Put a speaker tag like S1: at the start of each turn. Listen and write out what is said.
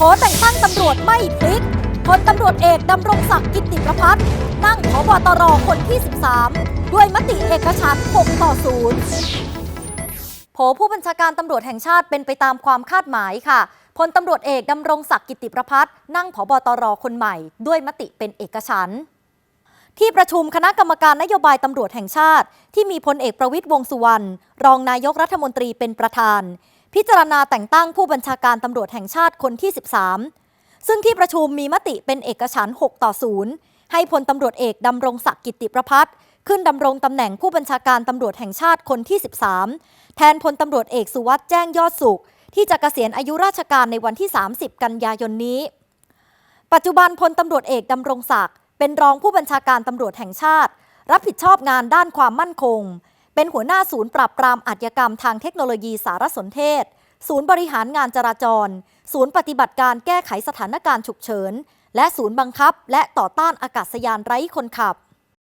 S1: ขอแต่งตั้งตำรวจไม่พลิกพลตำรวจเอกดำรงศักดิ์กิติประพัฒน์นั่งผบตรคนที่ 13 ด้วยมติเอกฉันท์6ต่อ 0โผผู้บัญชาการตำรวจแห่งชาติเป็นไปตามความคาดหมายค่ะพลตำรวจเอกดำรงศักดิ์กิติประพัฒน์นั่งผบตรคนใหม่ ด้วยมติเป็นเอกฉันท์ที่ประชุมคณะกรรมการนโยบายตำรวจแห่งชาติ ที่มีพลเอกประวิตยวงสุวรรณรองนายกรัฐมนตรีเป็นประธาน พิจารณาแต่งตั้งผู้บัญชาการตำรวจแห่งชาติคนที่ 13 ซึ่งที่ประชุมมีมติเป็นเอกฉันท์6ต่อ 0 ให้พลตำรวจเอกดำรงศักดิ์กิติประพัฒน์ขึ้นดำรงตำแหน่งผู้บัญชาการตำรวจแห่งชาติคนที่ 13 แทนพลตำรวจเอกสุวัสด์แจ้งยอดสุข ที่จะเกษียณอายุราชการในวันที่ 30 กันยายนนี้ ปัจจุบันพลตำรวจเอกดำรงศักดิ์เป็นรองผู้บัญชาการตำรวจแห่งชาติ รับผิดชอบงานด้านความมั่นคง เป็นหัวหน้าศูนย์ปราบปรามอาชญากรรมทางเทคโนโลยีสารสนเทศ ศูนย์บริหารงานจราจร ศูนย์ปฏิบัติการแก้ไขสถานการณ์ฉุกเฉิน และศูนย์บังคับ และต่อต้านอากาศยานไร้คนขับ